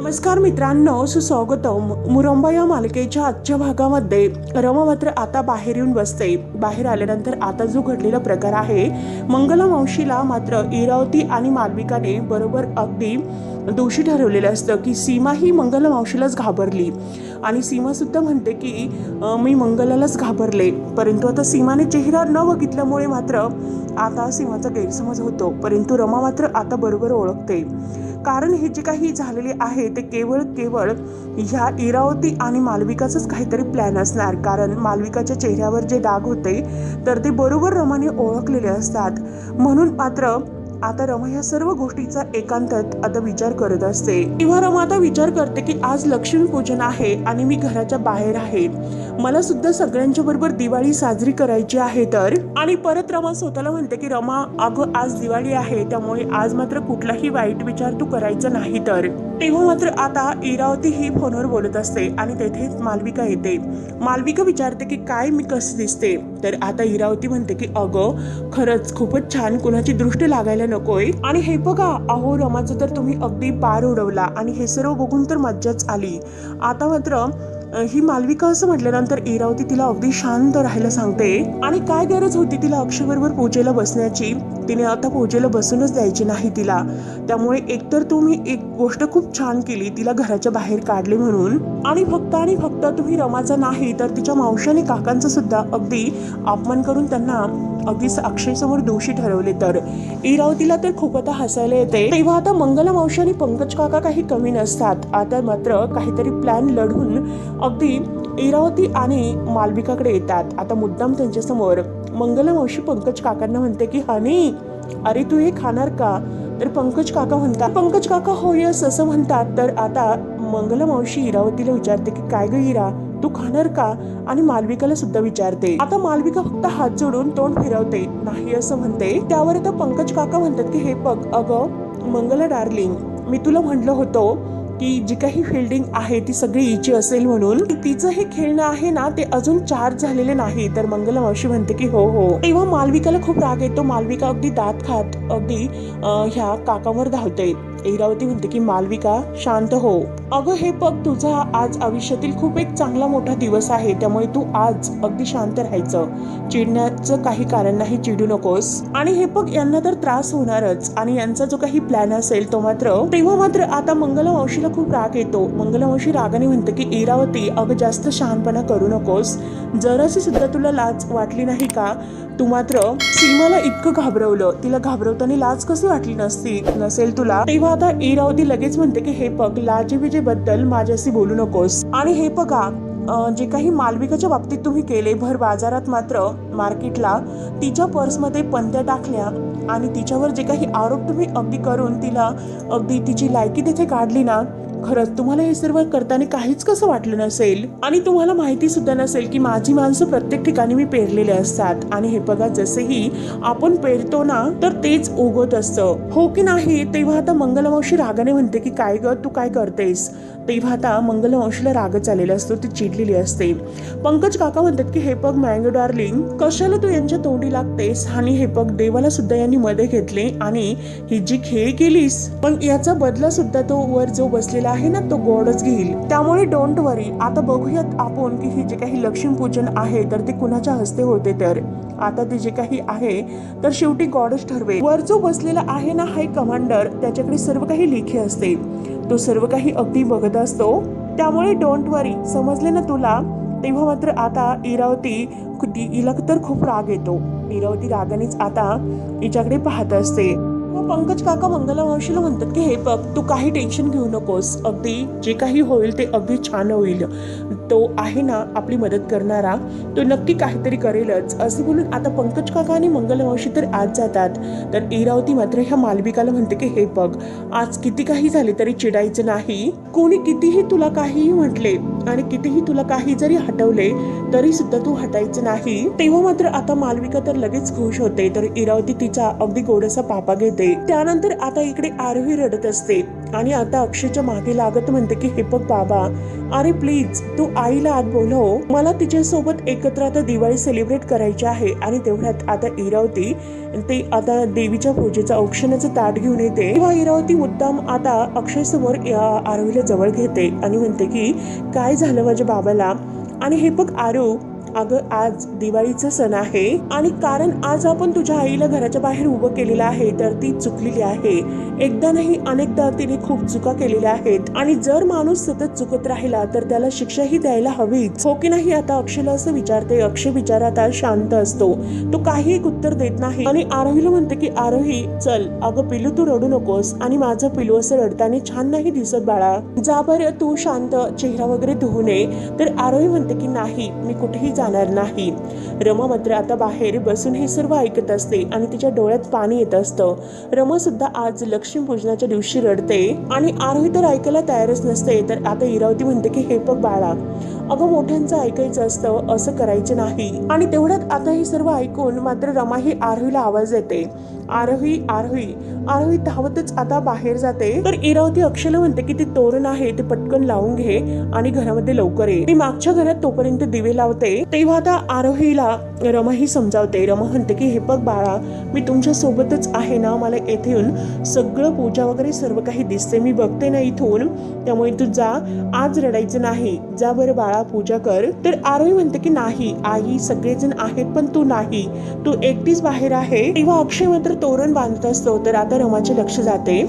नमस्कार मित्रांनो सुस्वागतम. मुरंबा या मालिकेच्या आजच्या भागामध्ये रमा मात्र आता बाहेर येऊन बसते. बाहेर आल्यानंतर आता जो घडलेला प्रकार आहे मंगला मावशीला मात्र इरावती आणि मालविकाने बरोबर अगदी दोषी ठरवलेलं असतं की सीमा ही मंगला मावशीलाच घाबरली. आणि सीमा सुद्धा म्हणते की मी मंगलालाच घाबरले. परंतु आता सीमाने चेहरा न बघितल्यामुळे मात्र आता सीमाचा गैरसमज होतो. परंतु रमा मात्र आता बरोबर ओळखते. कारण हे जे काही झालेले आहे ते केवळ केवळ ह्या इरावती आणि मालविकाचंच काहीतरी प्लॅन असणार. कारण मालविकाच्या चेहऱ्यावर जे डाग होते तर ते बरोबर रमाने ओळखलेले असतात. म्हणून मात्र आता रमा ह्या सर्व गोष्टीचा एकांतात आता विचार करत असते. तेव्हा रमा आता विचार करते की आज लक्ष्मीपूजन आहे आणि मी घराच्या बाहेर आहे. मला सुद्धा सगळ्यांच्या बरोबर दिवाळी साजरी करायची आहे तर. आणि परत रमा स्वतःला म्हणते की रमा अगं आज दिवाळी आहे त्यामुळे आज मात्र कुठलाही वाईट विचार तू करायचा नाही तर. तेव्हा मात्र आता इरावती ही फोनवर बोलत असते आणि तेथे मालविका येते. मालविका विचारते की काय मी कसं दिसते? तर आता इरावती म्हणते की अगं खरंच खूपच छान कुणाची दृष्ट लागायला नकोय. आणि हे बघा अहो रमाचं तर तुम्ही अगदी पार उडवला आणि हे सर्व बघून तर मज्जाच आली. आता मात्र ही मालविका असं म्हटल्यानंतर इरावती तिला अगदी शांत राहायला सांगते. आणि काय गरज होती तिला अक्षयबरोबर पूजेला बसण्याची? तिने आता पूजेला बसूनच द्यायची नाही तिला. त्यामुळे एकतर तुम्ही एक गोष्ट खूप छान केली तिला घराच्या बाहेर काढले म्हणून. आणि फक्त आणि फक्त तुम्ही रमाचा नाही तर तिच्या मावशी आणि काकांचा सुद्धा अगदी अपमान करून त्यांना अगदी अक्षयसमोर दोषी ठरवले तर. इरावतीला तर खूप आता हसायला येते तेव्हा आता मंगला मावशी आणि पंकज काका काही कमी नसतात. आता मात्र काहीतरी प्लॅन लढून अगदी इरावती आणि मालविकाकडे येतात. आता मुद्दाम त्यांच्यासमोर. मंगला मावशी पंकज काकांना म्हणते की हानी अरे तू हे खाणार का? तर पंकज काका म्हणतात पंकज काका हो यस असं म्हणतात. तर आता मंगला मावशी इरावतीला विचारते की काय ग इरा? तू खाणार का? आणि मालविकाला सुद्धा विचारते. आता मालविका फक्त हात जोडून तोंड फिरवते. नाही असं म्हणते. त्यावर आता पंकज काका म्हणतात की हे बघ अगं मंगला डार्लिंग मी तुला म्हणलं होतं की जी काही फिल्डिंग आहे ती सगळी हिची असेल म्हणून. तिचं हे खेळणं आहे ना ते अजून चार्ज झालेले नाही. तर मंगला मावशी म्हणते की हो हो. तेव्हा मालविकाला खूप राग येतो. मालविका अगदी दात खात अगदी ह्या काकावर धावते. इरावती म्हणते की मालविका शांत हो. अगं हे बघ तुझा आज आयुष्यातील खूप एक चांगला मोठा दिवस आहे. त्यामुळे तू आज अगदी शांत राहायचं. चिडण्याचं काही कारण नाही चिडू नकोस. आणि हे बघ यांना तर त्रास होणारच. आणि यांचा जो काही प्लॅन असेल तो मात्र तेव्हा मात्र आता मंगला खूप राग येतो. मंगला रागाने म्हणते की इरावती अगं जास्त शहाणपणा करू नकोस. जराशी सुद्धा तुला लाज वाटली नाही का? तू मात्र सीमाला इतकं घाबरवलं. तिला घाबरवताना लाज कशी वाटली नसती नसेल तुला? तेव्हा आता इरावती लगेच म्हणते की हे बघ लाजे माझ्याशी बोलू नकोस. आणि हे बघा जे काही मालविकाच्या बाबतीत तुम्ही केले भर बाजारात मात्र मार्केटला तिच्या पर्समध्ये पंत्या टाकल्या आणि तिच्यावर जे काही आरोप तुम्ही अगदी करून तिला अगदी तिची लायकी तिथे काढली ना खरंच तुम्हाला हे सर्व करताना काहीच कसं वाटलं नसेल? आणि तुम्हाला माहिती सुद्धा नसेल की माझी माणसं प्रत्येक ठिकाणी मी पेरलेले असतात. आणि हे बघा जसेही आपण पेरतो ना तर तेच उगवत असतं. हो की नाही? तेव्हा आता मंगलमावशी रागाने म्हणते की काय ग? तू काय करतेस? तेव्हा आता मंगलवंशला रागच आलेला असतो ती चिडलेली असते. पंकज काका म्हणतात की हे पग मँगो डार्लिंग कशाला तू यांच्या तोंडी लागतेस? आणि हे पग देवाला सुद्धा यांनी मध्ये घेतले आणि ही जी खेळ केलीस पण याचा बदला सुद्धा तो वर जो बसलेला आहे ना तो गोडच घेईल. त्यामुळे डोंट वरी आता बघूयात आपण की हे जे काही लक्ष्मीपूजन आहे तर ते कुणाच्या हस्ते होते तर? आता ते जे काही आहे तर शेवटी गॉडच ठरवे वर जो बसलेला आहे ना हाय कमांडर त्याच्याकडे सर्व काही लेखी असते. तो सर्व काही अगदी बघत असतो. त्यामुळे डोंट वरी समजले ना तुला? तेव्हा मात्र आता इरावती ती- हिला तर खूप राग येतो. इरावती रागानेच आता हिच्याकडे पाहत असते. मग पंकज काका मंगला मावशीला म्हणतात की हे बघ तू काही टेन्शन घेऊ नकोस. अगदी जे काही होईल ते अगदी छान होईल. तो आहे ना आपली मदत करणारा. तो नक्की काहीतरी करेलच. असे बोलून आता पंकज काका आणि मंगला मावशी तर आज जातात. तर इरावती मात्र ह्या मालविकाला म्हणते की हे बघ आज किती काही झाले तरी चिडायचं नाही. कोणी कितीही तुला काहीही म्हटले आणि कितीही तुला काही जरी हटवले तरी सुद्धा तू हटायचं नाही. तेव्हा मात्र आता मालविका तर लगेच खुश होते तर इरावती तिचा अगदी गोडसा पापा घेते. त्यानंतर आता इकडे आरवी रडत असते. आणि आता अक्षयच्या मागे लागत म्हणते की हे बघ बाबा अरे प्लीज तू आईला आत बोलव. मला तिच्यासोबत एकत्र आता दिवाळी सेलिब्रेट करायची आहे आणि तेवढ्यात आता इरावती ते आता देवीच्या पूजेचं औक्षणाचं ताट घेऊन येते. तेव्हा इरावती मुद्दाम आता अक्षय समोर आरवीला जवळ घेते आणि म्हणते की काय झालं माझ्या बाबाला? आणि हे बघ आरू अगं आज दिवाळीचा सण आहे आणि कारण आज आपण तुझ्या आईला घराच्या बाहेर उभं केलेलं आहे तर ती चुकलेली आहे. एकदा नाही अनेकदा तिने खूप चुका केलेल्या आहेत आणि जर माणूस सतत चुकत राहिला तर त्याला शिक्षाही द्यायला हवीच. हो की नाही आता अक्षयला असं विचारते अक्षय विचारात आज शांत असतो. तो काही एक उत्तर देत नाही आणि आरोहीला म्हणते की आरोही चल. अगं पिलू तू रडू नकोस आणि माझं पिलू असं रडताना छान नाही दिसत बाळा. जा बरं तू शांत. चेहरा वगैरे धुवू नये. तर आरोही म्हणते की नाही मी कुठेही जाणार नाही. रमा मात्र आता बाहेर बसून हे सर्व ऐकत असते आणि तिच्या डोळ्यात पाणी येत असतं. रमा सुद्धा आज लक्ष्मीपूजनाच्या दिवशी रडते आणि आरोही तर ऐकायला तयारच नसते तर आता इरावती म्हणते की हे बघ बाळा अगं मोठ्यांचं ऐकायचं असतं असं करायचं नाही. आणि तेवढ्यात आता हे सर्व ऐकून मात्र रमा ही आरोहीला आवाज देते आरोही आरोही आरवी धावतच आता बाहेर जाते. तर इरावती अक्षयला म्हणते की ते तोरण आहे ते पटकन लावून घे आणि घरामध्ये लवकर ये. ती मागच्या घरात तोपर्यंत दिवे लावते. तेव्हा आता आरोहीला रमा ही समजावते. रमा म्हणते की हे बघ बाळा मी तुमच्या सोबतच आहे ना मला येथे येऊन सगळं पूजा वगैरे सर्व काही दिसते. मी बघते ना इथून त्यामुळे तू जा. आज रडायचं नाही. जा बरं बाळा पूजा कर. तर आरोही म्हणते की नाही आई सगळेजण आहेत पण तू नाही. तू एकटीच बाहेर आहे. तेव्हा अक्षय मात्र तोरण बांधत असतो तर आता रमाचे लक्ष जाते.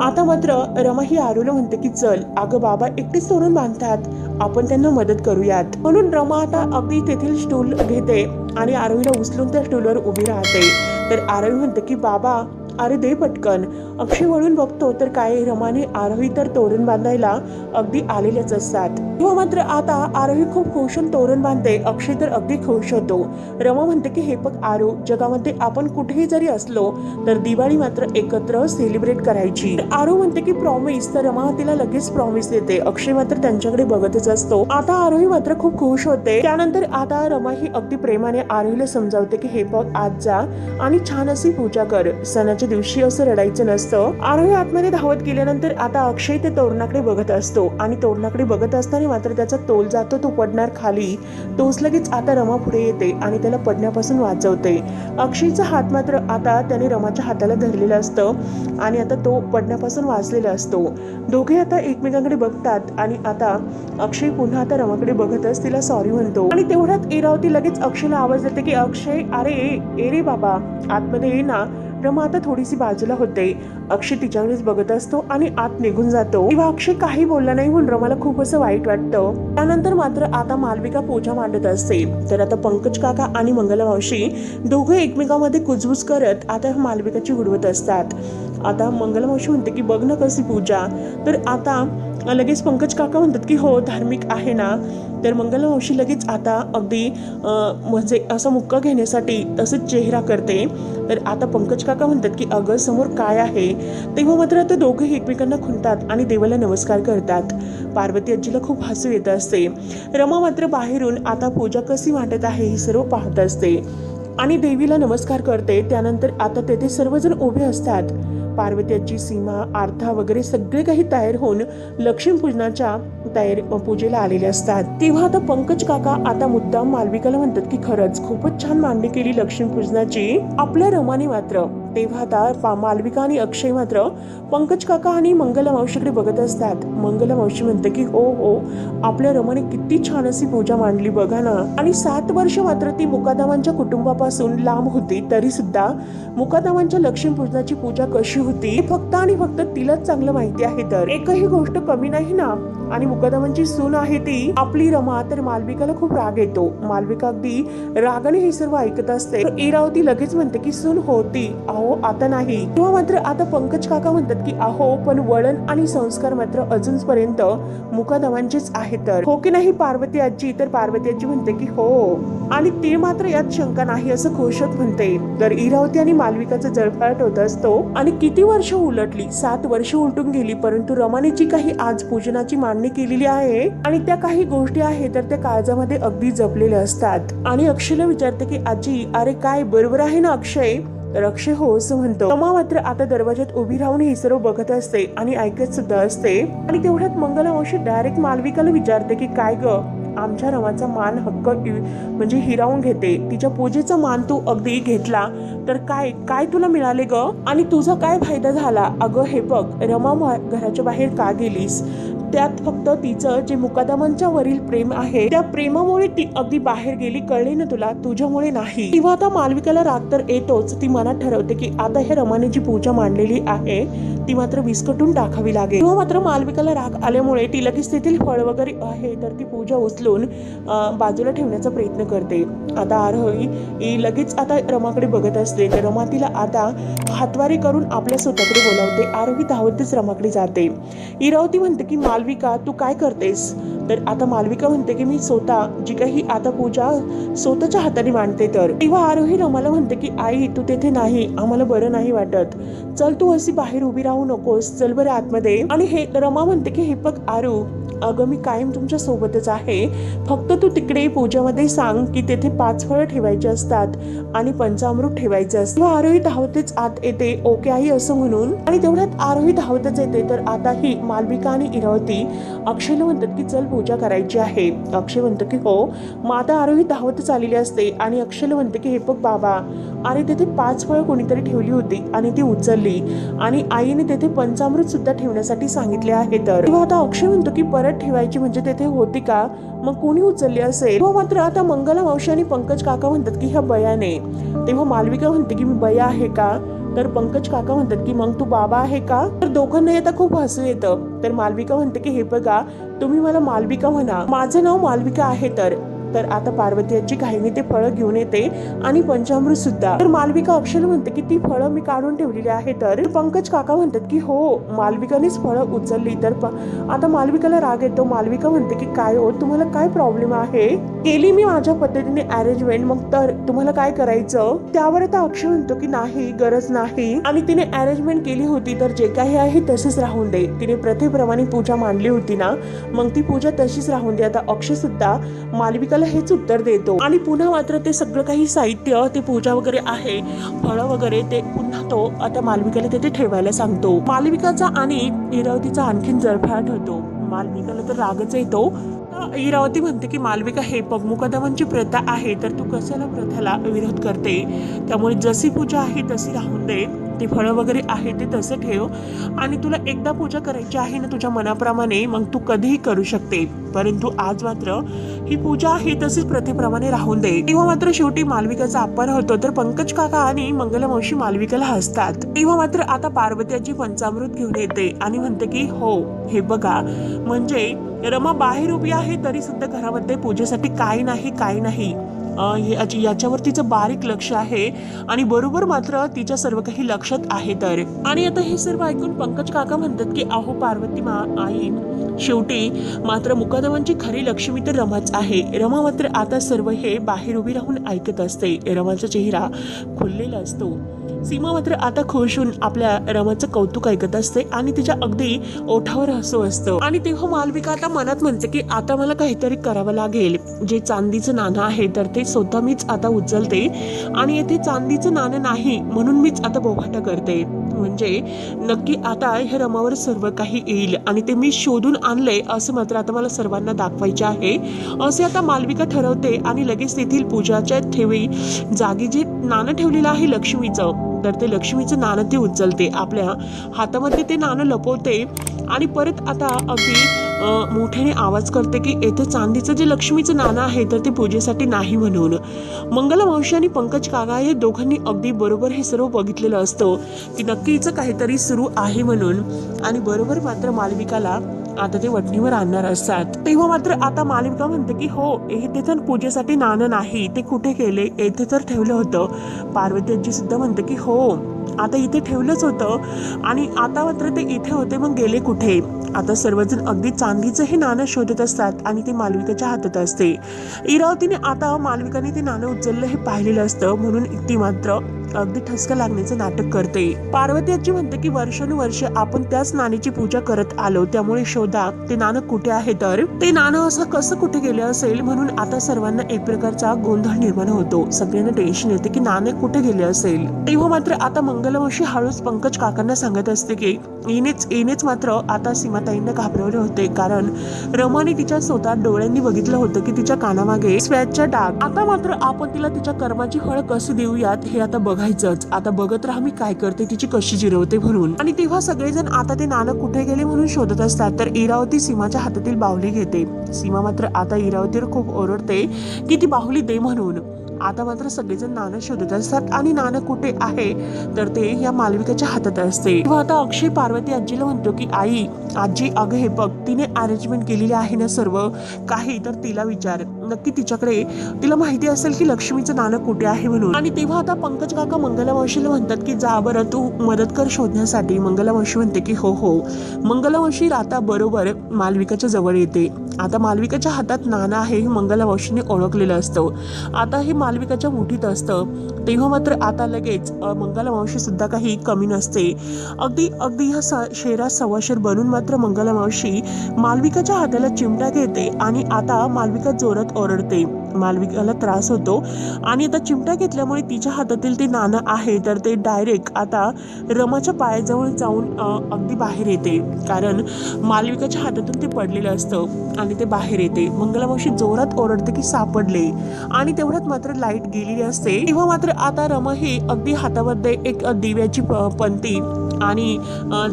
आता मात्र रमा ही आरूला म्हणते की चल अगं बाबा एकटेच तोरण बांधतात. आपण त्यांना मदत करूयात. म्हणून रमा आता अगदी तेथील स्टूल घेते आणि आरवीला उचलून त्या स्टूलवर उभी राहते. तर आरवी म्हणते की बाबा अरे दे पटकन. अक्षय वळून बघतो तर काय रमाने आरोही तर तोरण बांधायला अगदी आलेलेच असतात. किंवा मात्र आता आरोही खूप खुश तोरण बांधते अक्षय तर अगदी खुश होतो. रमा म्हणते की हे बघ आरो जगामध्ये आपण कुठेही जरी असलो तर दिवाळी मात्र एकत्र सेलिब्रेट करायची. आरो म्हणते की प्रॉमिस तर रमा तिला लगेच प्रॉमिस देते. अक्षय मात्र त्यांच्याकडे बघतच असतो. आता आरोही मात्र खूप खुश होते. त्यानंतर आता रमा ही अगदी प्रेमाने आरोहीला समजावते की हे बघ आज जा आणि छान अशी पूजा कर. सणाच्या दिवशी असं रडायचं नसतं. आरोही आतमध्ये धावत गेल्यानंतर आता अक्षय ते तोरणाकडे बघत असतो. आणि तोरणाकडे बघत असताना मात्र त्याचा तोल जातो तो पडणार खाली. तोच लगेच आता रमा पुढे येते आणि त्याला पडण्यापासून वाचवते. अक्षयचा हात मात्र आता त्याने रमाच्या हाताला धरलेला असतं आणि आता तो पडण्यापासून वाचलेला असतो. दोघे आता एकमेकांकडे बघतात आणि आता अक्षय पुन्हा आता रमाकडे बघतच तिला सॉरी म्हणतो. आणि तेवढ्यात इरावती लगेच अक्षयला आवाज देते की अक्षय अरे ए रे बाबा आतमध्ये ये ना. रमा आता थोडीशी बाजूला होते. अक्षय तिच्याकडेच बघत असतो आणि आत निघून जातो. किंवा अक्षय काही बोलला नाही म्हणून रमाला खूप असं वाईट वाटतं. त्यानंतर मात्र आता मालविका पूजा मांडत असते. तर आता पंकज काका आणि मंगला मावशी दोघं एकमेकांमध्ये कुजबूज करत आता मालविकाची उडवत असतात. आता मंगलमावशी म्हणते की बघ ना कशी पूजा. तर आता लगेच पंकज काका म्हणतात की हो धार्मिक आहे ना. तर मंगलमावशी लगेच आता अगदी म्हणजे असं मुक्का घेण्यासाठी तसंच चेहरा करते. तर आता पंकज काका म्हणतात की अगं समोर काय आहे? तेव्हा मात्र आता दोघेही एकमेकांना खुंटतात आणि देवाला नमस्कार करतात. पार्वती आजीला खूप हसू येत असते. रमा मात्र बाहेरून आता पूजा कशी वाटत आहे हे सर्व पाहत असते आणि देवीला नमस्कार करते. त्यानंतर आता तेथे सर्वजण उभे असतात. पार्वतीची सीमा आर्था वगैरे सगळे काही तयार होऊन लक्ष्मीपूजनाच्या तयार पूजेला आलेले असतात. तेव्हा आता पंकज काका आता मुद्दाम मालविकाला म्हणतात की खरंच खूपच छान मांडणी केली लक्ष्मीपूजनाची आपल्या रमाने मात्र. तेव्हा आता मालविका आणि अक्षय मात्र पंकज काका आणि मंगल मावशीकडे बघत असतात. मंगल मावशी म्हणते की ओ हो आपल्या रमाने किती छान अशी पूजा मांडली बघा ना. आणि सात वर्ष मात्र ती मुकादामांच्या कुटुंबापासून लांब होती तरी सुद्धा मुकादामांच्या लक्ष्मीपूजनाची पूजा कशी होती फक्त आणि फक्त तिलाच चांगलं माहिती आहे तर. एकही गोष्ट कमी नाही ना. आणि मुकादामांची सून आहे ती आपली रमा तर मालविकाला खूप राग येतो. मालविका अगदी रागाने हे सर्व ऐकत असते. इरावती लगेच म्हणते की सून होती. अहो आता नाही. किंवा मात्र आता पंकज काका म्हणतात की अहो पण वळण आणि संस्कार मात्र अजूनपर्यंत मुकादमांचेच आहे तर. हो की नाही पार्वती आजी? तर पार्वती आजी म्हणते की हो. आणि ते मात्र यात शंका नाही असं खोशत म्हणते. तर इरावती आणि मालविकाचा जळफळाट होत असतो आणि किती वर्ष उलटली? सात वर्ष उलटून गेली परंतु रमाने जी काही आज पूजनाची मांडणी केलेली आहे आणि त्या काही गोष्टी आहेत तर त्या काळजामध्ये अगदी जपलेल्या असतात. आणि अक्षयला विचारते की आजी अरे काय बरोबर आहे ना अक्षय? तर अक्षय हो असं म्हणतो. रमा मात्र आता दरवाज्यात उभी राहून हे सर्व बघत असते आणि ऐकत सुद्धा असते. आणि तेवढ्यात मंगला डायरेक्ट मालविकाला विचारते की काय ग? आमच्या रमाचा मान हक्क म्हणजे हिरावून घेते. तिच्या पूजेचा मान तू अगदी घेतला. तर काय काय तुला मिळाले ग? आणि तुझा काय फायदा झाला? अगं हे बघ रमा घराच्या बाहेर का गेलीस? त्यात फक्त तिचं जे मुकादमांच्या वरील प्रेम आहे त्या प्रेमामुळे ती अगदी बाहेर गेली कळले ना तुला? तुझ्यामुळे नाही. किंवा आता मालविकाला राग तर येतोच. ती मनात ठरवते की आता हे रमाने जी पूजा मांडलेली आहे. ती मात्र विस्कटून टाकावी लागेल. किंवा मात्र मालविकाला राग आल्यामुळे ती लगेच तेथील फळ वगैरे आहे तर ती पूजा उचलून बाजूला ठेवण्याचा प्रयत्न करते. आता आरोही ही लगेच आता रमाकडे बघत असते. तर रमा तिला आता हातवारी करून आपल्या स्वतःकडे बोलावते. आरोही धावतच रमाकडे जाते. इरावती म्हणते की माल मालविका तू काय करतेस? तर आता मालविका म्हणते की मी स्वतः जी काही आता पूजा स्वतःच्या हाताने मांडते तर. तेव्हा आरोही रमाला म्हणते की आई तू तेथे नाही. आम्हाला बरं नाही वाटत. चल तू अशी बाहेर उभी राहू नकोस. चल बरं आतमध्ये. आणि हे रमा म्हणते की हे बघ आरू अगं मी कायम तुमच्या सोबतच आहे. फक्त तू तिकडे पूजामध्ये सांग की तेथे पाच फळं ठेवायची असतात आणि पंचामृत ठेवायचं असतं. आरोही धावतेच आत येते ओके आई असं म्हणून. आणि तेवढ्यात आरोही धावतच येते तर आता ही मालविका आणि इरावती अक्षयला म्हणतात की चल पूजा करायची आहे. अक्षय म्हणतो की हो. मग आता आरोही धावतच आलेली असते आणि अक्षयला म्हणते की हे बघ बाबा आणि तेथे पाच फळं कोणीतरी ठेवली होती आणि ती उचलली आणि आईने तेथे पंचामृत सुद्धा ठेवण्यासाठी सांगितले आहे तर. आता अक्षय म्हणतो की परत ठेवायची म्हणजे तेथे होती का? मग कोणी उचलली असेल? तेव्हा मात्र आता मंगला मावशी आणि पंकज काका म्हणतात की ह्या बयाने. तेव्हा मालविका म्हणते की मी बया आहे का? तर पंकज काका म्हणतात की मग तू बाबा आहे का? तर दोघांनाही आता खूप हसू येतं. तर मालविका म्हणते की हे बघा तुम्ही मला मालविका म्हणा. माझं नाव मालविका आहे तर. तर आता पार्वती आजी घाईने ते फळं घेऊन येते आणि पंचामृत सुद्धा. तर मालविका अक्षर म्हणते की ती फळं मी काढून ठेवलेली आहे. तर पंकज काका म्हणतात की हो मालविकानेच फळं उचलली. तर प- आता मालविकाला राग येतो. मालविका म्हणते की काय हो तुम्हाला काय प्रॉब्लेम आहे? केली मी माझ्या पद्धतीने अरेंजमेंट मग तर तुम्हाला काय करायचं? त्यावर आता अक्षय म्हणतो की नाही गरज नाही. आणि तिने अरेंजमेंट केली होती तर जे काही आहे तसेच राहून दे. तिने प्रथेप्रमाणे पूजा मांडली होती ना मग ती पूजा तशीच राहून दे. आता अक्षय सुद्धा मालविकाला हेच उत्तर देतो. आणि पुन्हा मात्र ते सगळं काही साहित्य ते पूजा वगैरे आहे फळं वगैरे ते पुन्हा तो आता मालविकाला तिथे ठेवायला सांगतो. मालविकाचा आणि इरावतीचा आणखीन जळफळाट होतो मालविकाला तर रागच येतो. इरावती म्हणते की मालविका हे पगमुकदमांची प्रथा आहे तर तू कशाला प्रथाला विरोध करते? त्यामुळे जशी पूजा आहे तशी राहून दे. ती फळं वगैरे आहे ते तसं ठेव. आणि तुला एकदा पूजा करायची आहे ना तुझ्या मनाप्रमाणे मग तू कधीही करू शकते. परंतु आज मात्र ही पूजा आहे तशीच प्रथेप्रमाणे राहून दे. तेव्हा मात्र शेवटी मालविकाचा अपमान होतो तर पंकज काका आणि मंगलमावशी मालविकाला हसतात. तेव्हा मात्र आता पार्वत्याची पंचामृत घेऊन येते आणि म्हणते की हो हे बघा. म्हणजे रमा बाहेर उभी आहे तरी सुद्धा घरामध्ये पूजेसाठी काय नाही काय नाही. याची- याच्यावर तिचं बारीक लक्ष आहे आणि बरोबर मात्र तिच्या सर्व काही लक्षात आहे तर. आणि आता हे सर्व ऐकून पंकज काका म्हणतात की अहो पार्वती मा आई शेवटी मात्र मुकादमांची खरी लक्ष्मी तर रमाच आहे. रमा मात्र आता सर्व हे बाहेर उभी राहून ऐकत असते. रमाचा चेहरा खुललेला असतो. सीमा मात्र आता खुश होऊन आपल्या रमाचं कौतुक ऐकत असते आणि तिच्या अगदी ओठावर हसू असतं. आणि तेव्हा मालविका आता मनात म्हणते की आता मला काहीतरी करावं लागेल. जे चांदीचं नाणं आहे तर ते स्वतः मीच आता उचलते आणि येथे चांदीचं नाणं नाही म्हणून मीच आता बोभाटा करते. म्हणजे नक्की आता ह्या रमावर सर्व काही येईल आणि ते मी शोधून आणलंय असं मात्र आता मला सर्वांना दाखवायचे आहे. असे आता मालविका ठरवते आणि लगेच तेथील पूजाच्या ठेवी जागी जे नाणं ठेवलेलं आहे लक्ष्मीचं तर ते लक्ष्मीचं नाणं ती उचलते. आपल्या हातामध्ये ते नाणं लपवते आणि परत आता अगदी मोठ्याने आवाज करते की येथे चांदीचं जे लक्ष्मीचं नाणं आहे तर ते पूजेसाठी नाही म्हणून. मंगलामावशी आणि पंकज काका हे दोघांनी अगदी बरोबर हे सर्व बघितलेलं असतं. की नक्कीचं काहीतरी सुरू आहे म्हणून. आणि बरोबर मात्र मालविकाला आता ते वटणीवर आणणार असतात. तेव्हा मात्र आता मालविका म्हणते की हो हे तर पूजेसाठी नाणं नाही ते कुठे गेले येथे तर ठेवलं होतं. पार्वती सुद्धा म्हणते की हो आता इथे ठेवलंच होतं. आणि आता मात्र ते इथे होते मग गेले कुठे? आता सर्वजण अगदी चांदीचं हे नाणं शोधत असतात आणि ते मालविकाच्या हातात असते. इरावतीने आता मालविकाने ते नाणं उचललं हे पाहिलेलं असतं म्हणून ती मात्र अगदी ठसका लागण्याचं नाटक करते. पार्वती आजी म्हणते की वर्षानुवर्ष आपण त्याच नाणीची पूजा करत आलो त्यामुळे शोधा ते नाणं कुठे आहे तर? ते नाणं असं कसं कुठे गेलं असेल? म्हणून आता सर्वांना एक प्रकारचा गोंधळ निर्माण होतो. सगळ्यांना टेन्शन येते की नाणे कुठे गेले असेल? तेव्हा मात्र आता मंगलवंशी हळूच पंकज काकांना सांगत असते की येणेच येणेच मात्र आता सीमाताईंना घाबरवले होते. कारण रमाने तिच्या स्वतः डोळ्यांनी बघितलं होतं की तिच्या कानामागे स्वॅचच्या डाग. आता मात्र आपण तिला तिच्या कर्माची फळ कशी देऊयात हे आता बघायचंच. आता बघत राहा मी काय करते तिची कशी जिरवते म्हणून. आणि तेव्हा सगळेजण आता ते नानक कुठे गेले म्हणून शोधत असतात तर इरावती सीमाच्या हातातील बाहुली घेते. सीमा मात्र आता इरावतीवर खूप ओरडते की ती बाहुली दे म्हणून. आता मात्र सगळेजण नाणं शोधत असतात आणि नाणं कुठे आहे? तर ते या मालविकाच्या हातात असते. तेव्हा आता अक्षय पार्वती आजीला म्हणतो की आई आजी अगं हे बघ तिने अरेंजमेंट केलेली आहे ना सर्व. काही तर तिला विचार. नक्की तिच्याकडे तिला माहिती असेल की लक्ष्मीचं नाणं कुठे आहे म्हणून. आणि तेव्हा आता पंकज काका मंगलामावशीला म्हणतात की जा बरं तू मदत कर शोधण्यासाठी. मंगलावंशी म्हणते की हो हो. मंगला मावशी आता बरोबर मालविकाच्या जवळ येते. आता मालविकाच्या हातात नाणं आहे हे मंगला मावशीने ओळखलेलं असतं. आता हे मालविकाच्या मुठीत असतं. तेव्हा मात्र आता लगेच मंगलावंशी मंगला सुद्धा काही कमी नसते. अगदी अगदी ह्या स शेरा सवाशेर बनून मात्र मंगलावंशी मावशी मालविकाच्या हाताला चिमटा घेते आणि आता मालविका जोरात ओरडते मालविकाला त्रास होतो. आणि आता चिमटा घेतल्यामुळे तिच्या हातातील ते नाणं आहे तर ते डायरेक्ट आता रमाच्या पायाजवळ जाऊन अगदी बाहेर येते. कारण मालविकाच्या हातातून ते पडलेलं असतं आणि ते बाहेर येते. मंगलामावशी जोरात ओरडते की सापडले. आणि तेवढ्यात मात्र लाइट गेलेली असते. तेव्हा मात्र आता रमा ही अगदी हातामध्ये एक दिव्याची प- पंती आणि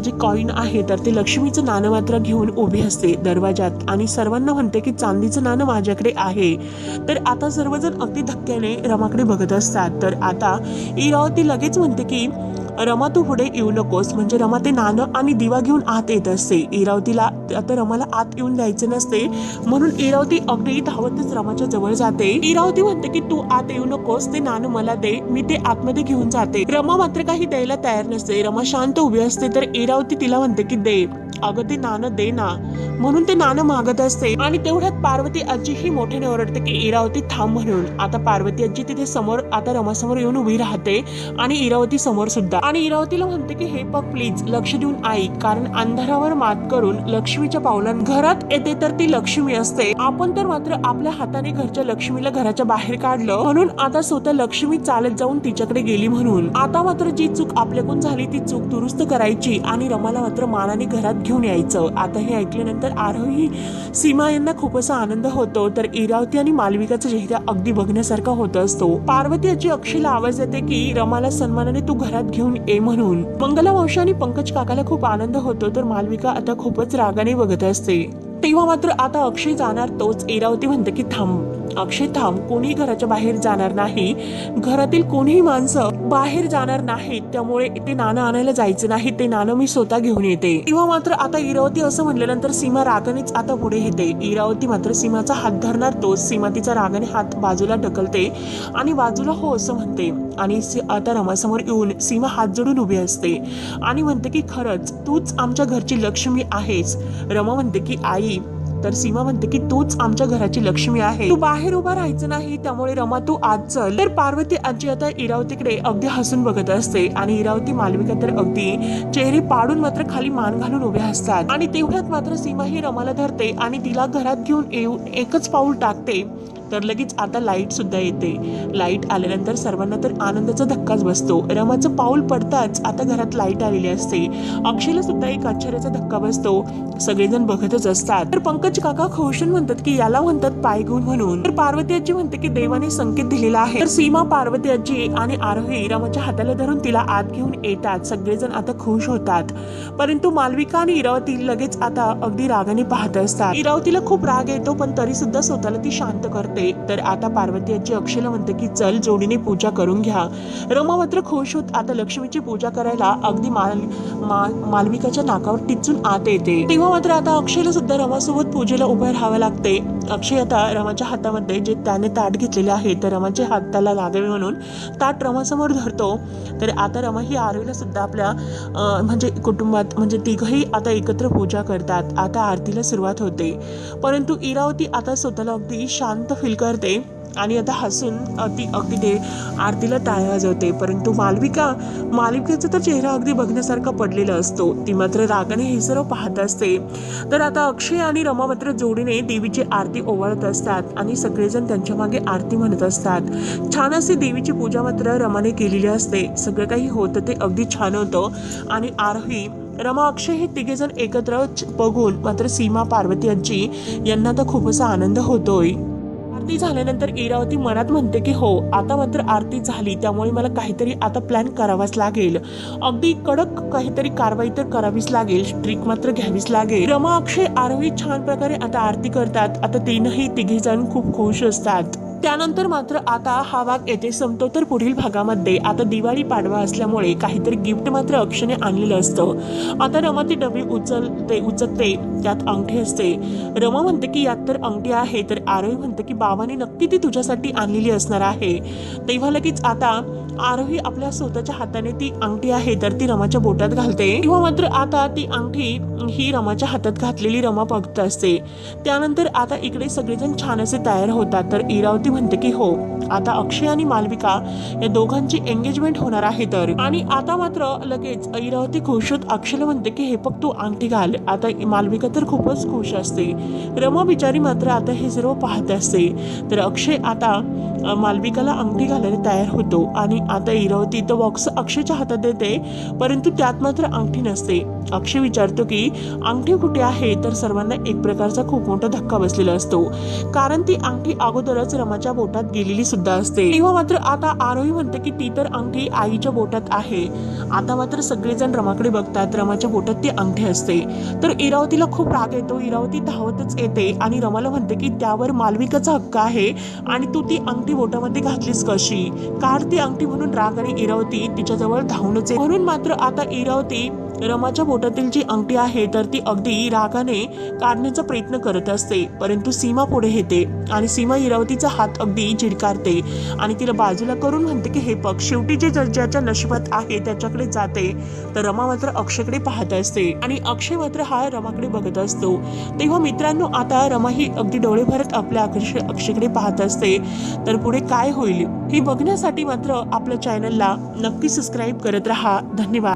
जे कॉईन आहे तर ते लक्ष्मीचं नाणं मात्र घेऊन उभी असते दरवाजात आणि सर्वांना म्हणते की चांदीचं नाणं माझ्याकडे आहे. तर आता सर्वजण अगदी धक्क्याने रमाकडे बघत असतात. तर आता इरावती लगेच म्हणते की रमा तू पुढे येऊ नकोस. म्हणजे रमा ते नाणं आणि दिवा घेऊन आत येत असते. इरावतीला आता रमाला आत येऊन द्यायचे नसते. म्हणून इरावती अगदी धावतच रमाच्या जवळ जाते. इरावती म्हणते की तू आत येऊ नकोस. ते नाणं मला दे. मी ते आतमध्ये घेऊन जाते. रमा मात्र काही द्यायला तयार नसते. रमा शांत उभी असते. तर इरावती तिला म्हणते की दे. अगं ते नाणं दे ना. म्हणून ते नाणं मागत असते. आणि तेवढ्यात पार्वती आजी ही मोठ्याने ओरडते की इरावती थांब म्हणून. आता पार्वती आजी तिथे समोर आता रमासमोर येऊन उभी राहते आणि इरावती समोर सुद्धा. आणि इरावतीला म्हणते की हे बघ प्लीज लक्ष देऊन ऐक. कारण अंधारावर मात करून लक्ष्मीच्या पावलान घरात येते तर ती लक्ष्मी असते. आपण तर मात्र आपल्या हाताने घरच्या लक्ष्मीला घराच्या बाहेर काढलं. म्हणून आता स्वतः लक्ष्मी चालत जाऊन तिच्याकडे गेली म्हणून. आता मात्र जी चूक आपल्याकडून झाली ती चूक दुरुस्त करायची आणि रमाला मात्र मानाने घरात घेऊन यायचं. आता हे ऐकल्यानंतर आरोही सीमा यांना खूप असा आनंद होतो. तर इरावती आणि मालविकाचं चेहरा अगदी बघण्यासारखा होत असतो. पार्वती अजी अक्षयला आवाज येते की रमाला सन्मानाने तू घरात घेऊन ये म्हणून. मंगला मावशी आणि पंकज काकाला खूप आनंद होतो. तर मालविका आता खूपच रागाने बघत असते. तेव्हा मात्र आता अक्षय जाणार तोच. इरावती म्हणते की थांब. अक्षयधाम कोणी घराच्या बाहेर जाणार नाही. घरातील कोणीही माणसं बाहेर जाणार नाहीत. त्यामुळे ते नाणं आणायला जायचं नाही. ते नाणं मी स्वतः घेऊन येते. किंवा मात्र आता इरावती असं म्हणल्यानंतर सीमा रागानेच आता पुढे येते. इरावती मात्र सीमाचा हात धरणार तोच सीमा तिचा रागाने हात बाजूला ढकलते आणि बाजूला हो असं म्हणते. आणि सी- आता रमासमोर येऊन सीमा हात जोडून उभी असते. आणि म्हणते की खरंच तूच आमच्या घरची लक्ष्मी आहेस. रमा म्हणते की आई तर सीमा म्हणते की तूच आमच्या घराची लक्ष्मी आहे. तू बाहेर उभा राहायचं नाही त्यामुळे रमा तू आज चल. तर पार्वती आजी आता इरावतीकडे अगदी हसून बघत असते आणि इरावती मालविका तर अगदी चेहरे पाडून मात्र खाली मान घालून उभे असतात. आणि तेवढ्यात मात्र सीमा ही रमाला धरते आणि तिला घरात घेऊन येऊन एकच पाऊल टाकते. तर लगेच आता लाइट सुद्धा येते. लाइट आल्यानंतर सर्वांना तर आनंदाचा धक्काच बसतो. रमाचं पाऊल पडताच आता घरात लाइट आलेली असते. अक्षयला सुद्धा एक आश्चर्याचा धक्का बसतो. सगळेजण बघतच असतात. तर पंकज काका खोशून म्हणतात की याला म्हणतात पायगुण म्हणून. तर पार्वती आजी म्हणते की देवाने संकेत दिलेला आहे. तर सीमा पार्वती आजी आणि आरोही रमाच्या हाताला धरून तिला आत घेऊन येतात. सगळेजण आता खुश होतात. परंतु मालविका आणि इरावती लगेच आता अगदी रागाने पाहत असतात. इरावतीला खूप राग येतो पण तरी सुद्धा स्वतःला ती शांत करते. तर आता पार्वती आजी अक्षयला म्हणते की चल जोडीने पूजा करून घ्या. रमा मात्र खुश होत आता लक्ष्मीची पूजा करायला अगदी माल मा- मालविकाच्या नाकावर टिचून आत येते. तेव्हा मात्र आता अक्षयला सुद्धा रमासोबत पूजेला उभं राहावं लागते. अक्षय आता रमाच्या हातामध्ये जे त्याने ताट घेतलेले आहे तर रमाचे हात त्याला लागावे म्हणून ताट रमासमोर धरतो. तर आता रमा ही आरवीला सुद्धा आपल्या म्हणजे कुटुंबात म्हणजे तिघही आता एकत्र पूजा करतात. आता आरतीला सुरुवात होते. परंतु इरावती आता स्वतःला अगदी शांत फील करते. आणि आता हसून अगदी ती अगदी ते आरतीला टाळ्या वाजवते. परंतु मालविका मालविकेचा तर चेहरा अगदी बघण्यासारखा पडलेला असतो. ती मात्र रागाने हे सर्व पाहत असते. तर आता अक्षय आणि रमा मात्र जोडीने देवीची आरती ओवाळत असतात आणि सगळेजण त्यांच्या मागे आरती म्हणत असतात. छान अशी देवीची पूजा मात्र रमाने केलेली असते. सगळं काही होतं ते अगदी छान होतं. आणि आरोही रमा अक्षय हे तिघेजण एकत्र बघून मात्र सीमा पार्वती यांची यांना तर खूप असा आनंद होतोय. आरती झाल्यानंतर इरावती मनात म्हणते की हो आता मात्र आरती झाली त्यामुळे मला काहीतरी आता प्लॅन करावाच लागेल. अगदी कडक काहीतरी कारवाई तर करावीच लागेल ट्रिक मात्र घ्यावीच लागेल. रमा अक्षय आरोही छान प्रकारे आता आरती करतात. आता तीनही तिघे जण खूप खुश असतात. त्यानंतर मात्र आता हा भाग येथे संपतो तर पुढील भागामध्ये आता दिवाळी पाडवा असल्यामुळे काहीतरी गिफ्ट मात्र अक्षने आणलेलं असतं. आता रमा ती डबी उचलते उचलते त्यात अंगठी असते. रमा म्हणते की यात तर अंगठी आहे तर आरोही म्हणते की बाबाने नक्की ती तुझ्यासाठी आणलेली असणार आहे. तेव्हा लगेच आता आरोही आपल्या स्वतःच्या हाताने ती अंगठी आहे तर ती रमाच्या बोटात घालते. किंवा मात्र आता ती अंगठी ही रमाच्या हातात घातलेली रमा बघत असते. त्यानंतर आता इकडे सगळेजण छान असे तयार होतात तर इरावती म्हणते की हो आता अक्षय आणि मालविका या दोघांची एंगेजमेंट होणार आहे तर. आणि आता मात्र लगेच इरावती खुश होत अक्षयला म्हणते की हे बघ तू अंगठी घाल आता मालविका तर खूपच खुश असते. रमा बिचारी मात्र आता हे सर्व पाहत असते. तर अक्षय आता मालविकाला अंगठी घालायला तयार होतो आणि आता इरावती तो बॉक्स अक्षयच्या हातात देते परंतु त्यात मात्र अंगठी नसते. अक्षय विचारतो की अंगठी कुठे आहे? तर सर्वांना एक प्रकारचा खूप मोठा धक्का बसलेला असतो. कारण ती अंगठी अगोदरच रमा रमाच्या बोटात गेलेली सुद्धा असते. तेव्हा मात्र आता आरोही म्हणते की ती तर अंगठी आईच्या बोटात आहे. आता मात्र सगळेजण रमाकडे बघतात. रमाच्या बोटात ती अंगठी असते. तर इरावतीला खूप राग येतो. इरावती धावतच येते आणि रमाला म्हणते की त्यावर मालविकाचा हक्क आहे आणि तू ती अंगठी बोटामध्ये घातलीस कशी? कार ती अंगठी म्हणून राग आणि इरावती तिच्याजवळ धावूनच येते. म्हणून मात्र आता इरावती रमाच्या बोटातील जी अंगठी आहे तर ती अगदी रागाने काढण्याचा प्रयत्न करत असते. परंतु सीमा पुढे येते आणि सीमा इरावतीचा हात अगदी चिडकारते आणि तिला बाजूला करून म्हणते की हे पग शेवटी जे ज- ज्याच्या नशिबात आहे त्याच्याकडे जाते. तर रमा मात्र अक्षयकडे पाहत असते आणि अक्षय मात्र हा रमाकडे बघत असतो. तेव्हा मित्रांनो आता रमा ही अगदी डोळे भरत आपल्या अक्षय अक्षयकडे पाहत असते. तर पुढे काय होईल हे बघण्यासाठी मात्र आपल्या चॅनलला नक्की सबस्क्राईब करत राहा. धन्यवाद.